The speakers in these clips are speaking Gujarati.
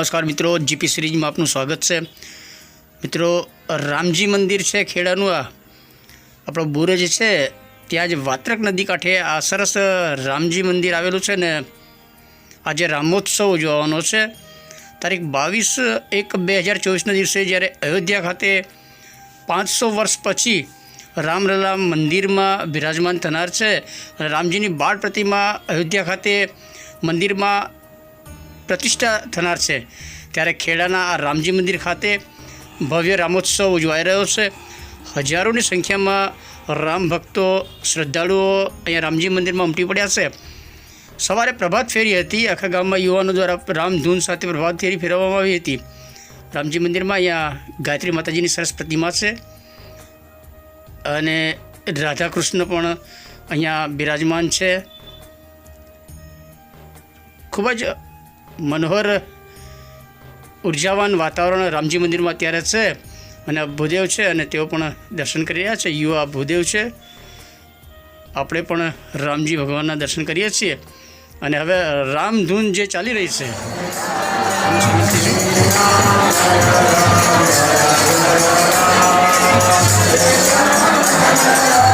નમસ્કાર મિત્રો, જીપી સિરીઝમાં આપનું સ્વાગત છે. મિત્રો, રામજી મંદિર છે ખેડાનું આ. આપણો બુરજ છે, ત્યાં જ વાત્રક નદી કાંઠે આ સરસ રામજી મંદિર આવેલું છે ને, આજે રામોત્સવ ઉજવવાનો છે. તારીખ બાવીસ એક બે હજાર ચોવીસના દિવસે જ્યારે અયોધ્યા ખાતે પાંચસો વર્ષ પછી રામલલા મંદિરમાં બિરાજમાન થનાર છે. રામજીની બાળ પ્રતિમા અયોધ્યા ખાતે મંદિરમાં પ્રતિષ્ઠા થનાર છે. ત્યારે ખેડાના આ રામજી મંદિર ખાતે ભવ્ય રામોત્સવ ઉજવાઈ રહ્યો છે. હજારોની સંખ્યામાં રામ ભક્તો, શ્રદ્ધાળુઓ અહીંયા રામજી મંદિરમાં ઉમટી પડ્યા છે. સવારે પ્રભાત ફેરી હતી. આખા ગામમાં યુવાનો દ્વારા રામધૂન સાથે પ્રભાત ફેરી ફેરવવામાં આવી હતી. રામજી મંદિરમાં અહીંયા ગાયત્રી માતાજીની સરસ પ્રતિમા છે. અને રાધા કૃષ્ણ પણ અહીંયા બિરાજમાન છે. ખૂબ જ મનોહર ઉર્જાવાન વાતાવરણ રામજી મંદિરમાં અત્યારે છે અને ભૂદેવ છે અને તેઓ પણ દર્શન કરી રહ્યા છે. યુવા ભૂદેવ છે. આપણે પણ રામજી ભગવાનના દર્શન કરીએ છીએ. અને હવે રામધૂન જે ચાલી રહી છે. Thank સમજીશું.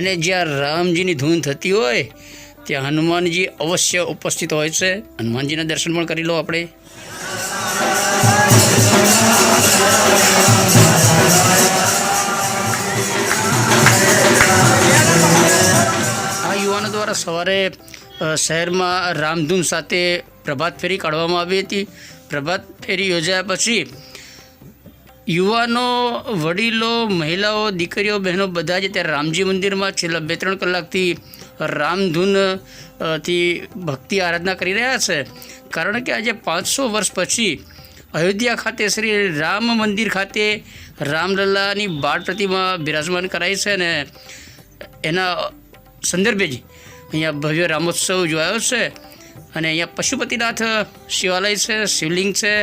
અને જ્યાં રામજીની ધૂન થતી હોય, ત્યાં હનુમાનજી અવશ્ય ઉપસ્થિત હોય છે. હનુમાનજીના દર્શન પણ કરી લો આપણે. આ યુવાનો દ્વારા સવારે શહેરમાં રામધૂન સાથે પ્રભાત ફેરી કાઢવામાં આવી હતી. પ્રભાત ફેરી યોજાયા પછી યુવાનો, વડીલો, મહિલાઓ, દીકરીઓ, બહેનો બધા જ અત્યારે રામજી મંદિરમાં છેલ્લા બે ત્રણ કલાકથી રામધૂનથી ભક્તિ આરાધના કરી રહ્યા છે. કારણ કે આજે પાંચસો વર્ષ પછી અયોધ્યા ખાતે શ્રી રામ મંદિર ખાતે રામલલ્લાની બાળ પ્રતિમા બિરાજમાન કરાઈ છે અને એના સંદર્ભે જ અહીંયા ભવ્ય રામોત્સવ જોવાયો છે. અને અહીંયા પશુપતિનાથ શિવાલય છે, શિવલિંગ છે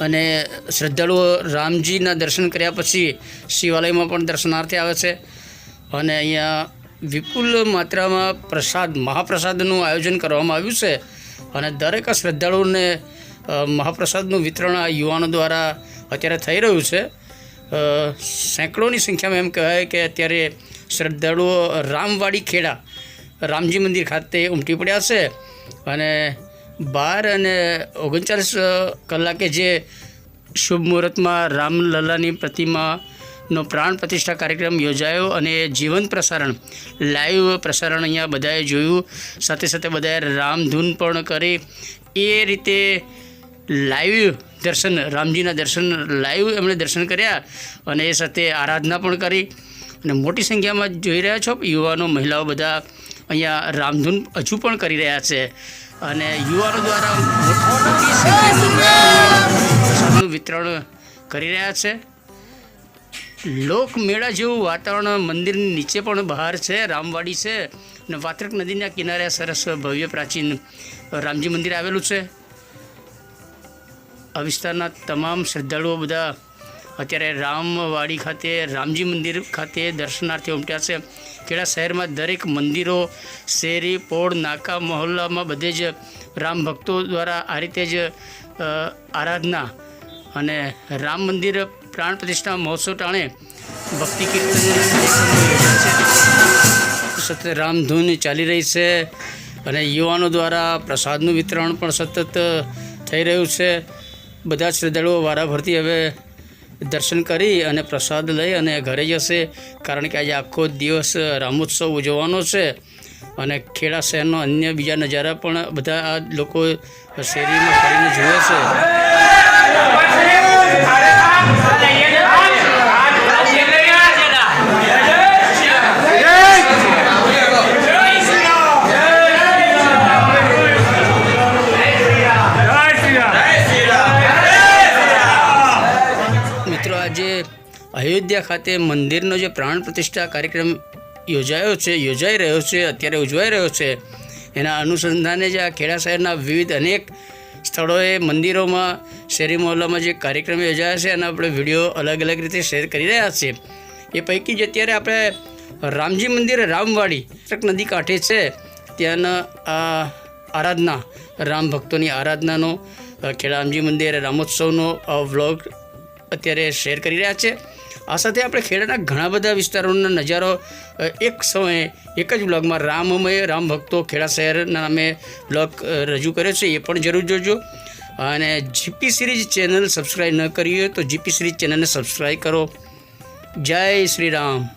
અને શ્રદ્ધાળુઓ રામજીના દર્શન કર્યા પછી શિવાલયમાં પણ દર્શનાર્થે આવે છે. અને અહીંયા વિપુલ માત્રામાં પ્રસાદ, મહાપ્રસાદનું આયોજન કરવામાં આવ્યું છે. અને દરેક શ્રદ્ધાળુઓને મહાપ્રસાદનું વિતરણ આ યુવાનો દ્વારા અત્યારે થઈ રહ્યું છે. સેંકડોની સંખ્યામાં એમ કહેવાય કે અત્યારે શ્રદ્ધાળુઓ રામવાડી ખેડા, રામજી મંદિર ખાતે ઉમટી પડ્યા છે. અને બાર અને ઓગણચાલીસ કલાકે જે શુભ મુહૂર્તમાં રામલલ્લાની પ્રતિમાનો પ્રાણ પ્રતિષ્ઠા કાર્યક્રમ યોજાયો અને જીવંત પ્રસારણ, લાઈવ પ્રસારણ અહીંયા બધાએ જોયું. સાથે સાથે બધાએ રામધૂન પણ કરી. એ રીતે લાઈવ દર્શન, રામજીના દર્શન, લાઈવ એમણે દર્શન કર્યા અને એ સાથે આરાધના પણ કરી. અને મોટી સંખ્યામાં જોઈ રહ્યા છો યુવાનો, મહિલાઓ બધા અહીંયા રામધૂન હજુ પણ કરી રહ્યા છે. અને યુવાનો દ્વારા વિતરણ કરી રહ્યા છે. લોકમેળા જેવું વાતાવરણ મંદિરની નીચે પણ બહાર છે, રામવાડી છે અને વાત્રક નદીના કિનારે સરસ ભવ્ય પ્રાચીન રામજી મંદિર આવેલું છે. આ વિસ્તારના તમામ શ્રદ્ધાળુઓ બધા અત્યારે રામવાડી ખાતે, રામજી મંદિર ખાતે દર્શનાર્થે ઉમટ્યા છે. ખેડા શહેરમાં દરેક મંદિરો, શેરી, પોળ, નાકા, મહોલ્લામાં બધે જ રામ ભક્તો દ્વારા આ રીતે જ આરાધના અને રામ મંદિર પ્રાણ પ્રતિષ્ઠા મહોત્સવ ટાણે ભક્તિ કીર્તન સતત રામધૂન ચાલી રહી છે અને યુવાનો દ્વારા પ્રસાદનું વિતરણ પણ સતત થઈ રહ્યું છે. બધા શ્રદ્ધાળુઓ વારાફરતી હવે દર્શન કરી અને પ્રસાદ લઈ અને ઘરે જશે. કારણ કે આજે આખો દિવસ રામોત્સવ ઉજવવાનો છે અને ખેડા શહેરનો અન્ય બીજા નજારા પણ બધા લોકો શેરીમાં ફરીને જુએ છે. અયોધ્યા ખાતે મંદિરનો જે પ્રાણ પ્રતિષ્ઠા કાર્યક્રમ યોજાયો છે, યોજાઈ રહ્યો છે, અત્યારે ઉજવાઈ રહ્યો છે, એના અનુસંધાને જે આ ખેડા શહેરના વિવિધ અનેક સ્થળોએ મંદિરોમાં શેરી મહોલ્લામાં જે કાર્યક્રમ યોજાયા છે, એના આપણે વીડિયો અલગ અલગ રીતે શેર કરી રહ્યા છીએ. એ પૈકી જ અત્યારે આપણે રામજી મંદિર, રામવાડી એક નદી કાંઠે છે. ત્યાંના આ આરાધના, રામ ભક્તોની આરાધનાનો ખેડા રામજી મંદિર, રામોત્સવનો વ્લોગ અત્યારે શેર કરી રહ્યા છે. આ સાથે આપણે ખેડાના ઘણા બધા વિસ્તારોનો નજારો એક સમયે એક જ બ્લોગમાં રામમય રામ ભક્તો ખેડા શહેરના નામે બ્લોગ રજૂ કર્યો છે, એ પણ જરૂર જોજો. અને જીપી સિરીઝ ચેનલ સબસ્ક્રાઈબ ન કરી હોય તો જીપી સિરીઝ ચેનલને સબસ્ક્રાઈબ કરો. જય શ્રી રામ.